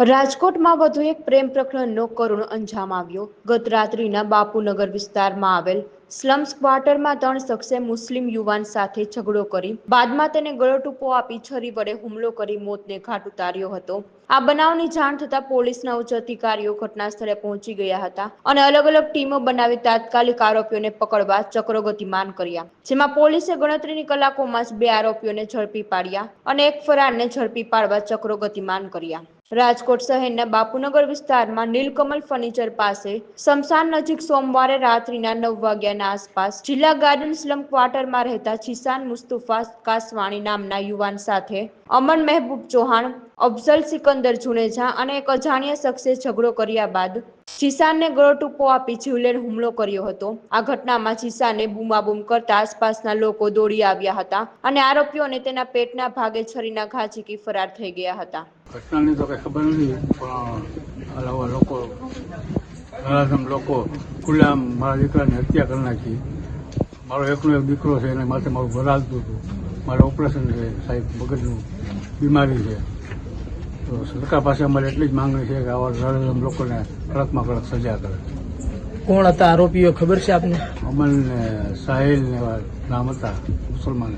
રાજકોટમાં વધુ એક પ્રેમ પ્રકરણનો કરુણ અંજામ આવ્યો. ગત રાત્રિના બાપુનગર વિસ્તારમાં આવેલ સ્લમ્સ ક્વાર્ટરમાં ત્રણ શખ્સે મુસ્લિમ યુવાન સાથે ઝઘડો કરી, બાદમાં તેને ગળો ટૂંપો આપી છરી વડે હુમલો કરી મોતને ઘાટ ઉતાર્યો હતો. આ બનાવની જાણ થતાં પોલીસના ઉચ્ચ અધિકારીઓ ઘટના સ્થળે પહોંચી ગયા હતા અને અલગ અલગ ટીમો બનાવી તાત્કાલિક આરોપીઓને પકડવા ચક્રો ગતિમાન કર્યા, જેમાં પોલીસે ગણતરીની કલાકોમાં જ બે આરોપીઓને ઝડપી પાડ્યા અને એક ફરારને ઝડપી પાડવા ચક્રો ગતિમાન કર્યા. રાજકોટ શહેરના બાપુનગર વિસ્તારમાં નીલકમલ ફર્નિચર પાસે સમસાન નજીક સોમવારે રાત્રિના નવ વાગ્યાના આસપાસ જિલ્લા ગાર્ડન સ્લમ ક્વાર્ટરમાં રહેતા છીસાન મુસ્તુફા કાસવાણી નામના યુવાન સાથે અમન મહેબૂબ ચૌહાણ, અફઝલ સિકંદર જુનેજા અને એક અજાણ્યા શખ્સે ઝઘડો કર્યા બાદ જીસાનને ટૂંકો આપી જીવલેણ હુમલો કર્યો હતો. આ ઘટનામાં જીસાને બૂમાબૂમ કરતા આસપાસના લોકો દોડી આવ્યા હતા અને આરોપીઓને તેના પેટના ભાગે છરીના ઘા ઝીકી ફરાર થઈ ગયા હતા. ઘટનાની તો કઈ ખબર નથી, પણ આવા લોકો નરાધમ લોકો ખુલ્લામ મારા દીકરાની હત્યા કરી નાખી. મારો એકનો એક દીકરો છે, એને માટે મારું ભરાતું હતું. મારે ઓપરેશન છે, સાહેબ, મગજનું બીમારી છે. તો સરકાર પાસે અમારે એટલી જ માંગણી છે કે આવા નરાધમ લોકોને કડકમાં કડક સજા કરે. કોણ હતા આરોપીઓ ખબર છે આપને? અમલ ને સાહિલ ને નામ હતા મુસલમાન.